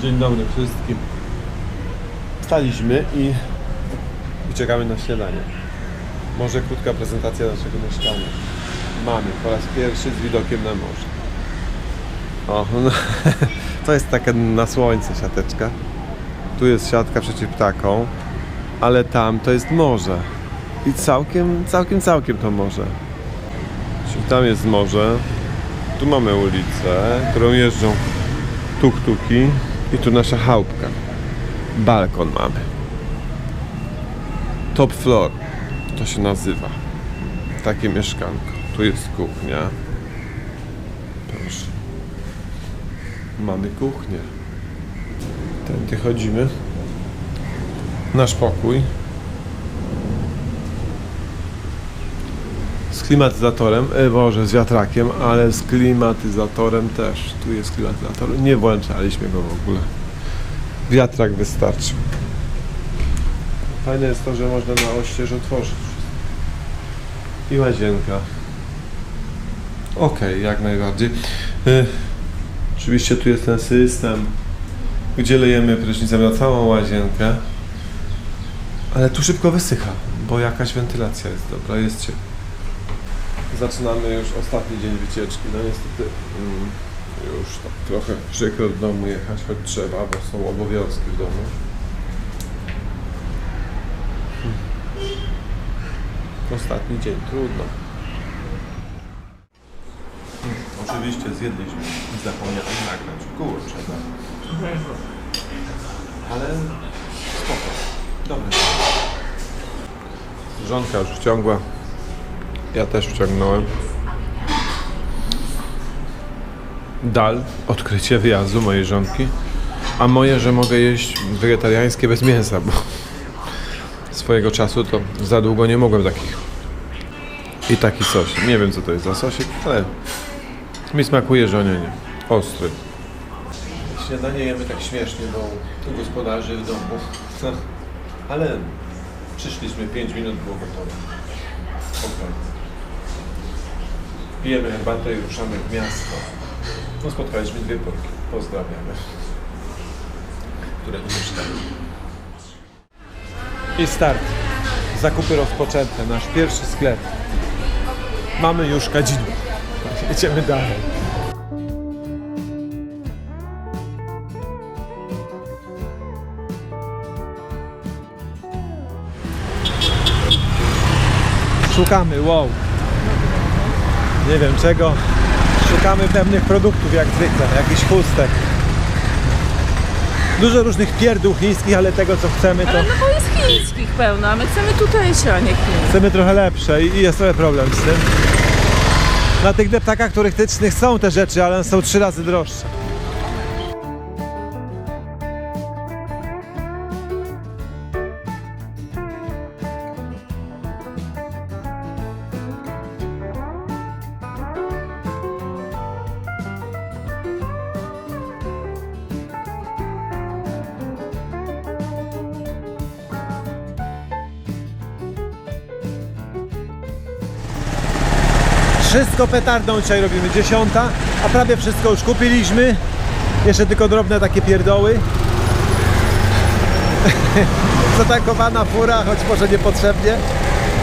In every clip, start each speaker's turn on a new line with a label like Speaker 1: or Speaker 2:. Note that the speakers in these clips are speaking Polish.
Speaker 1: Dzień dobry wszystkim. Wstaliśmy i, i czekamy na śniadanie. Może krótka prezentacja naszego mieszkania. Mamy po raz pierwszy z widokiem na morze. O, no, to jest taka na słońce siateczka. Tu jest siatka przeciw ptakom, ale tam to jest morze. I całkiem, całkiem, całkiem to morze. Czyli tam jest morze, tu mamy ulicę, którą jeżdżą tuk-tuki i tu nasza chałupka. Balkon mamy. Top floor to się nazywa. Takie mieszkanko. Tu jest kuchnia. Proszę. Mamy kuchnię. Tędy chodzimy. Nasz pokój. Klimatyzatorem, e, Boże, z wiatrakiem, ale z klimatyzatorem też. Tu jest klimatyzator. Nie włączaliśmy go w ogóle. Wiatrak wystarczył. Fajne jest to, że można na oścież otworzyć. I łazienka. Okej, jak najbardziej. E, oczywiście tu jest ten system, gdzie lejemy na całą łazienkę. Ale tu szybko wysycha, bo jakaś wentylacja jest dobra, jest ciepło. Zaczynamy już ostatni dzień wycieczki. No niestety mm, już tak trochę przykro do domu jechać, choć trzeba, bo są obowiązki w domu. Hmm. Ostatni dzień, trudno. Hmm, Oczywiście zjedliśmy i zapomniałem nagrać. Kurczę, no. Ale spoko. Dobre. Żonka już wciągła. Ja też wciągnąłem. Dal, odkrycie wyjazdu mojej żonki. A moje, że mogę jeść wegetariańskie bez mięsa, bo swojego czasu to za długo nie mogłem takich. I taki sosik. Nie wiem co to jest za sosik, ale mi smakuje żonie nie. Ostry. Śniadanie jemy tak śmiesznie, bo tu gospodarzy w domu. Ale przyszliśmy 5 minut, było gotowe. Spokojnie. Pijemy herbatę i ruszamy w miasto. No spotkaliśmy dwie Polki. Pozdrawiamy. Które tu mieszkają. I start. Zakupy rozpoczęte. Nasz pierwszy sklep. Mamy już kadzidło. Jedziemy dalej. Szukamy, wow. Nie wiem czego. Szukamy pewnych produktów jak zwykle, jakiś chustek. Dużo różnych pierdół chińskich, ale tego co chcemy to
Speaker 2: Ale no bo jest chińskich pełno, a my chcemy tutejsze, a nie chińskie.
Speaker 1: chcemy trochę lepsze i i jest trochę problem z tym. Na tych deptakach turystycznych są te rzeczy, ale one są trzy razy droższe. Wszystko petardą dzisiaj robimy, dziesiąta, a prawie wszystko już kupiliśmy. Jeszcze tylko drobne takie pierdoły. Zatankowana fura, choć może niepotrzebnie,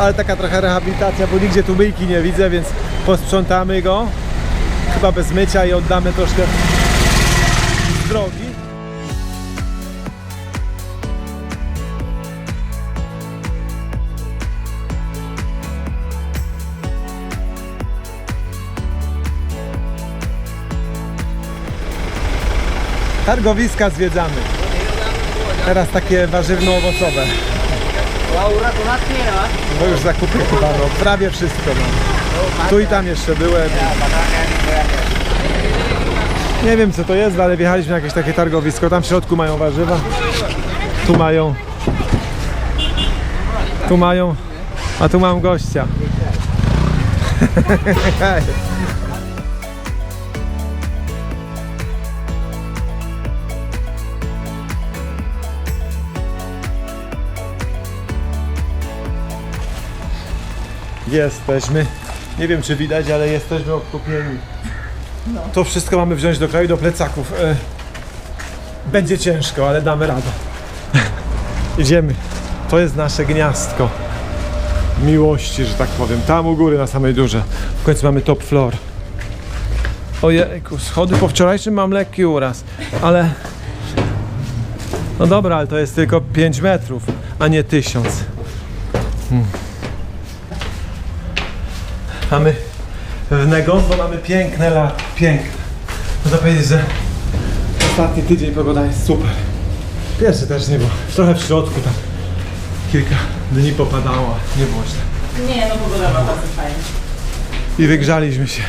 Speaker 1: ale taka trochę rehabilitacja, bo nigdzie tu myjki nie widzę, więc posprzątamy go. Chyba bez mycia i oddamy troszkę drogi. Targowiska zwiedzamy. Teraz takie warzywno-owocowe. No już zakupy chyba, no prawie wszystko mam. Tu i tam jeszcze byłem. Nie wiem co to jest, ale wjechaliśmy na jakieś takie targowisko. Tam w środku mają warzywa. Tu mają. Tu mają. A tu mam gościa. Jesteśmy. Nie wiem czy widać, ale jesteśmy odkupieni. To wszystko mamy wziąć do kraju, do plecaków. E, Będzie ciężko, ale damy radę. Idziemy. To jest nasze gniazdko miłości, że tak powiem. Tam u góry na samej górze. W końcu mamy top floor. Ojejku, schody po wczorajszym mam lekki uraz, ale... No dobra, ale to jest tylko 5 metrów, a nie 1000. Hmm. Mamy w Negondo mamy piękne lat, piękne. Można powiedzieć, że ostatni tydzień pogoda jest super. Pierwszy też nie było. Trochę w środku tam kilka dni popadało, nie było źle.
Speaker 2: Nie, no pogoda była bardzo fajna.
Speaker 1: I wygrzaliśmy się.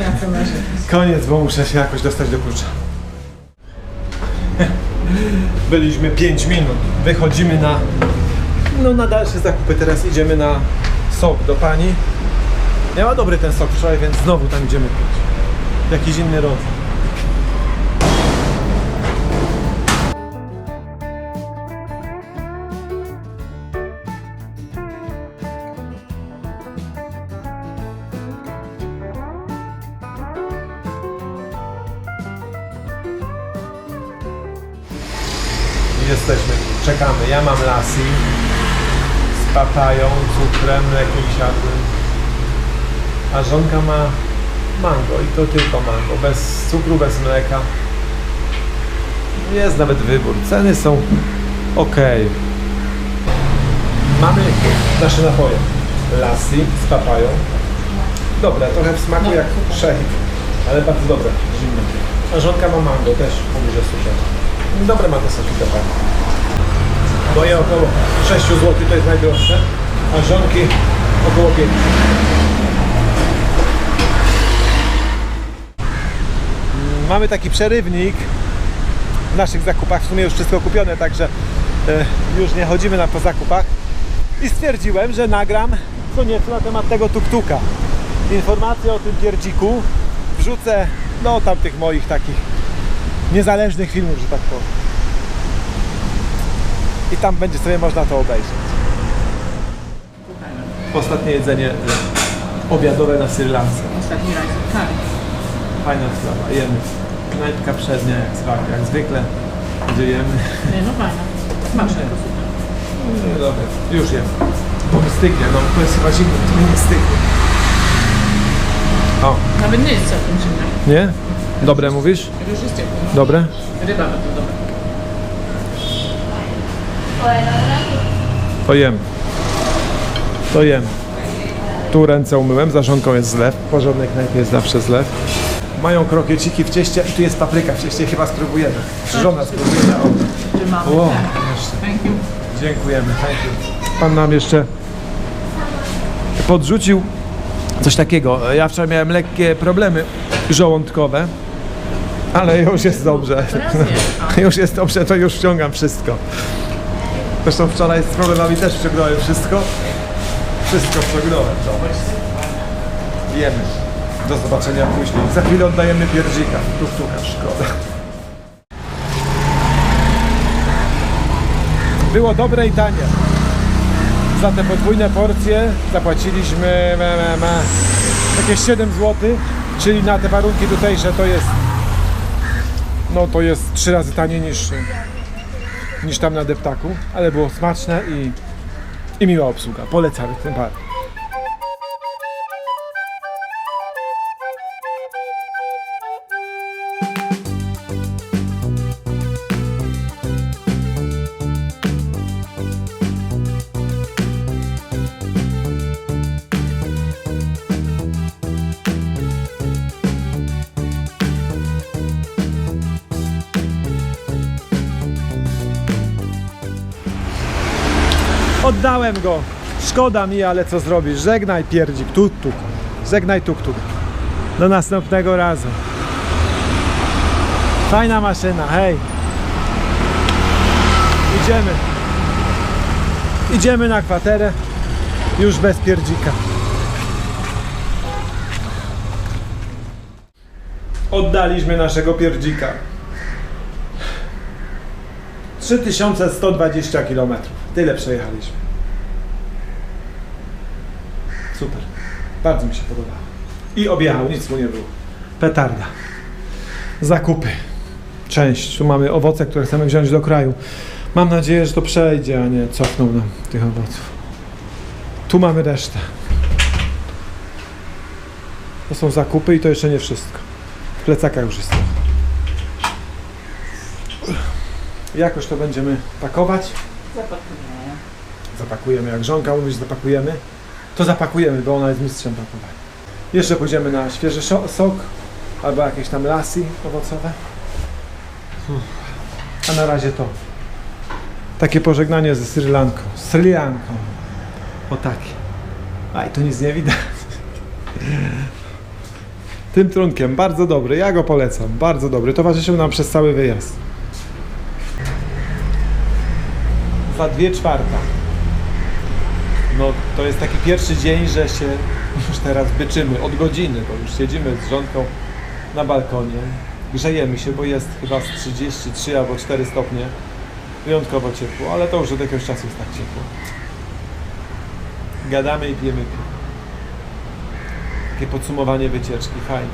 Speaker 2: Ja co narzekać.
Speaker 1: Koniec, bo muszę się jakoś dostać do klucza. Byliśmy 5 minut. Wychodzimy na. No na dalsze zakupy. Teraz idziemy na sok do pani. Miała dobry ten sok wczoraj, więc znowu tam idziemy pić. Jakiś inny rodzaj. Jesteśmy, czekamy. Ja mam lassi z papają, cukrem, mlekiem siadłym. A żonka ma mango i to tylko mango, bez cukru, bez mleka. Jest nawet wybór. Ceny są ok. Mamy nasze napoje. Lassi z papają. Dobre, trochę w smaku jak szejk, ale bardzo dobre, zimne. A żonka ma mango, też mówi, że super. Dobre ma te soki Moje około 6 zł to jest najdroższe, a żonki około 5. Mamy taki przerywnik w naszych zakupach, w sumie już wszystko kupione, także e, już nie chodzimy na po zakupach. I stwierdziłem, że nagram co nieco na temat tego tuktuka. Informacje o tym pierdziku wrzucę do tamtych moich takich niezależnych filmów, że tak powiem. I tam będzie sobie można to obejrzeć. Ostatnie jedzenie obiadowe na Sri Lance.
Speaker 2: Ostatni raz. Tak.
Speaker 1: Fajna sprawa, jemy. Knajpka przednia jak zwykle, jak zwykle. Gdzie jemy.
Speaker 2: Nie, no fajna. Smaczne.
Speaker 1: No dobra, już jem. Bo mi stygnie, no to jest chyba zimno, to mi nie stygnie. O,
Speaker 2: Nawet nie jest całkiem zimna.
Speaker 1: nie? Dobre mówisz?
Speaker 2: Już jest ciepło. No.
Speaker 1: Dobre?
Speaker 2: Ryba bardzo dobra.
Speaker 1: To jem. To jem. Tu ręce umyłem, za żonką jest zlew. W porządnej knajpie jest zawsze zlew. Mają krokieciki w cieście i tu jest papryka w cieście, chyba spróbujemy. Żona spróbuje. O,
Speaker 2: Czy mamy?
Speaker 1: o
Speaker 2: Tak.
Speaker 1: jeszcze. Dziękujemy, thank you. Pan nam jeszcze podrzucił coś takiego. Ja wczoraj miałem lekkie problemy żołądkowe, ale już jest dobrze. Już jest dobrze, to już wciągam wszystko. Zresztą wczoraj z problemami też wciągnąłem wszystko. Wszystko to. Wiemy. Do zobaczenia później. Za chwilę oddajemy pierdzika. Tu sztuka, szkoda. Było dobre i tanie. Za te podwójne porcje zapłaciliśmy ma, ma, ma, jakieś 7 zł, czyli na te warunki tutejsze to jest no to jest trzy razy taniej niż, niż tam na deptaku, ale było smaczne i, i miła obsługa. Polecamy ten bar. Oddałem go. Szkoda mi, ale co zrobisz? Żegnaj pierdzik, tuk-tuk. Żegnaj tuk-tuk. Do następnego razu. Fajna maszyna, hej. Idziemy. Idziemy na kwaterę. Już bez pierdzika. Oddaliśmy naszego pierdzika. 3120 km. Tyle przejechaliśmy. Super. Bardzo mi się podobało. I objechał, nic mu nie było. Petarda. Zakupy.
Speaker 3: część. Tu mamy owoce, które chcemy wziąć do kraju. Mam nadzieję, że to przejdzie, a nie cofną nam tych owoców. Tu mamy resztę. To są zakupy i to jeszcze nie wszystko. W plecakach już jest to. Jakoś to będziemy pakować.
Speaker 2: Zapakujemy.
Speaker 3: Zapakujemy, jak żonka mówi, że zapakujemy, to zapakujemy, bo ona jest mistrzem pakowania. Jeszcze pójdziemy na świeży sok albo jakieś tam lasy owocowe. A na razie to. Takie pożegnanie ze Sri Lanką. Sri Lanką. O takie. Aj, tu nic nie widać. Tym trunkiem, bardzo dobry, ja go polecam, bardzo dobry. Towarzyszył nam przez cały wyjazd. Za dwie czwarta. To jest taki pierwszy dzień, że się już teraz byczymy od godziny, bo już siedzimy z żonką na balkonie, grzejemy się, bo jest chyba z 33 albo 4 stopnie, wyjątkowo ciepło, ale to już od jakiegoś czasu jest tak ciepło. Gadamy i pijemy piwo. Takie podsumowanie wycieczki, fajnie.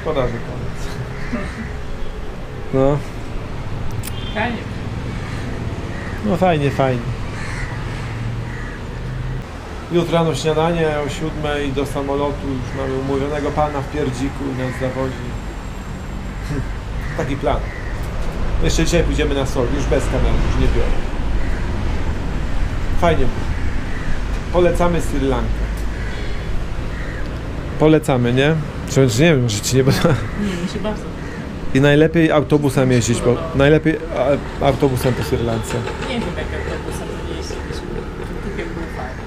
Speaker 3: Szkoda, że koniec. No,
Speaker 2: Fajnie.
Speaker 3: no fajnie, fajnie. Jutro rano śniadanie o siódmej do samolotu. Już mamy umówionego pana w Pierdziku i nas zawozi. Hm, Taki plan. Jeszcze dzisiaj pójdziemy na sol, już bez kamery, już nie biorę. Fajnie było. Polecamy Sri Lankę. Polecamy, nie? Czy, nie wiem, że ci nie będę...
Speaker 2: Nie, mi się bardzo.
Speaker 3: I najlepiej autobusem jeździć, bo najlepiej a, autobusem po Sri Lance.
Speaker 2: Nie wiem, jak autobusem to nie jeździliśmy. Tylko było fajnie.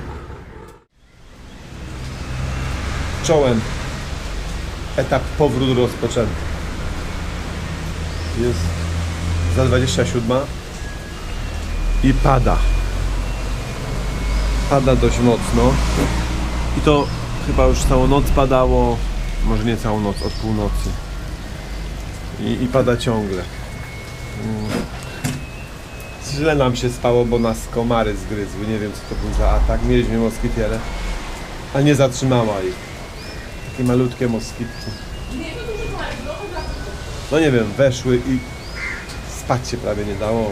Speaker 1: Czołem. Etap powrót rozpoczęty. Jest za 27 i pada. Pada dość mocno. I to chyba już całą noc padało, może nie całą noc, od północy. I, i pada ciągle. Mm. Źle nam się spało, bo nas komary zgryzły. Nie wiem co to był za atak. Mieliśmy moskitierę, a nie zatrzymała ich. Takie malutkie moskitki. No nie wiem, weszły i spać się prawie nie dało.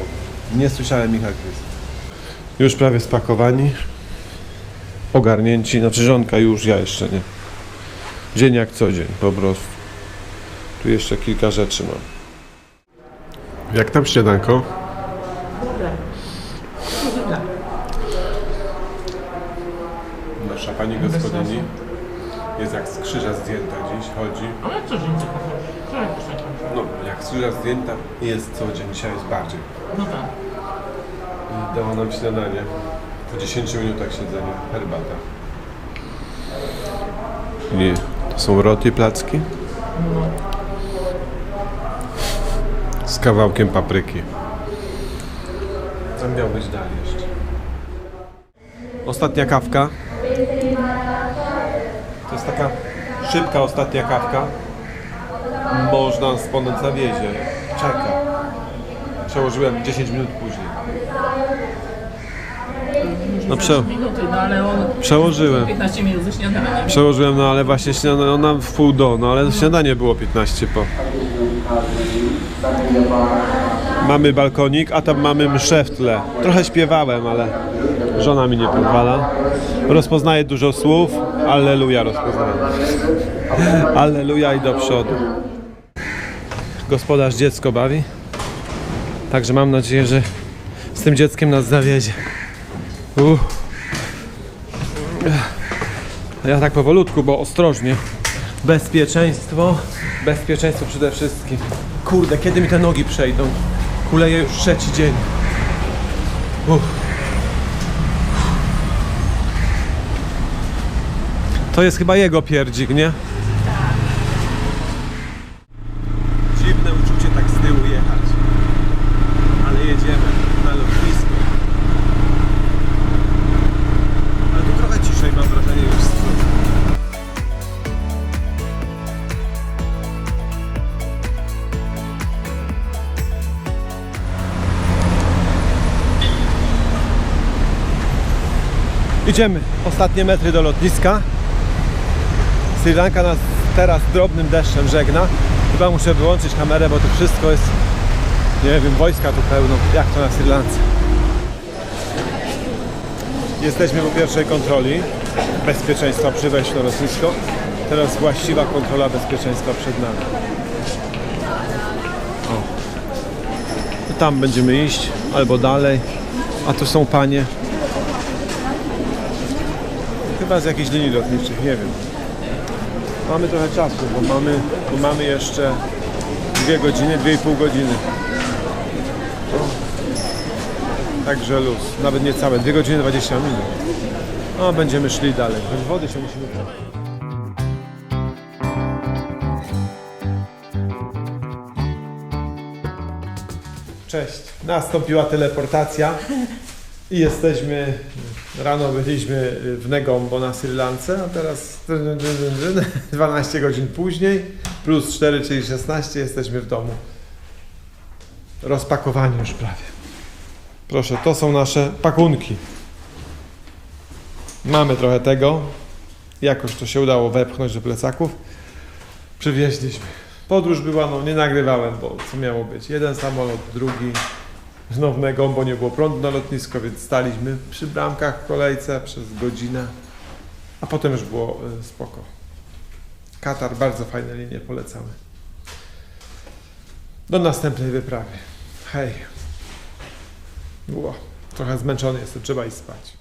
Speaker 1: Nie słyszałem ich gryzł. Już prawie spakowani. Ogarnięci. Znaczy żonka już, ja jeszcze nie. Dzień jak co dzień, po prostu. Tu jeszcze kilka rzeczy mam. Jak tam śniadanko? Nasza pani gospodyni jest jak z krzyża zdjęta dziś, chodzi.
Speaker 2: Ale co dzień tak.
Speaker 1: No, jak krzyża zdjęta jest co dzień, dzisiaj jest bardziej.
Speaker 2: No tak.
Speaker 1: I dała nam śniadanie. Po 10 minutach siedzenia, herbata. Nie, to są roty placki. Z kawałkiem papryki. Co miał być dalej jeszcze? Ostatnia kawka. To jest taka szybka ostatnia kawka. Można spłonąć na wiezie. Czeka. Przełożyłem 10 minut później. No prze,
Speaker 2: Minuty, no ale on
Speaker 1: przełożyłem.
Speaker 2: 15 minut ze śniadaniem.
Speaker 1: Przełożyłem, no ale właśnie śniadanie, ona w pół do, no ale śniadanie było 15 po. Mamy balkonik, a tam mamy mszę w tle. Trochę śpiewałem, ale żona mi nie pozwala. Rozpoznaję dużo słów, alleluja rozpoznaję. Alleluja i do przodu. Gospodarz dziecko bawi. Także mam nadzieję, że z tym dzieckiem nas zawiedzie. Uff. Ja tak powolutku, bo ostrożnie. Bezpieczeństwo. Bezpieczeństwo przede wszystkim. Kurde, kiedy mi te nogi przejdą? Kuleję już trzeci dzień. Uff. To jest chyba jego pierdzik, nie? Dziwne uczucie tak z tyłu jechać. Ale jedziemy na lotnisko. Ale tu trochę ciszej mam wrażenie już z. Idziemy. Ostatnie metry do lotniska. Sri Lanka nas teraz drobnym deszczem żegna. Chyba muszę wyłączyć kamerę, bo to wszystko jest, nie wiem, wojska tu pełno, jak to na Sri Lance. Jesteśmy po pierwszej kontroli bezpieczeństwa przy wejściu na lotnisko. Teraz właściwa kontrola bezpieczeństwa przed nami. O. Tam będziemy iść, albo dalej. A tu są panie. Chyba z jakichś linii lotniczych, nie wiem. Mamy trochę czasu, bo mamy, bo mamy jeszcze dwie godziny, dwie i pół godziny. Także luz, nawet nie całe, 2 godziny 20 minut. No, będziemy szli dalej. Bez wody się musimy. Cześć. Nastąpiła teleportacja i jesteśmy, rano byliśmy w Negombo na Sri Lance, a teraz 12 godzin później, plus 4, czyli 16, jesteśmy w domu. Rozpakowani już prawie. Proszę, to są nasze pakunki. Mamy trochę tego. Jakoś to się udało wepchnąć do plecaków. Przywieźliśmy. Podróż była, no nie nagrywałem, bo co miało być? Jeden samolot, drugi. Znowu Negą, bo nie było prądu na lotnisko, więc staliśmy przy bramkach w kolejce przez godzinę. A potem już było y, spoko. Katar, bardzo fajne linie, polecamy. Do następnej wyprawy. Hej. Ło, trochę zmęczony jestem, trzeba iść spać.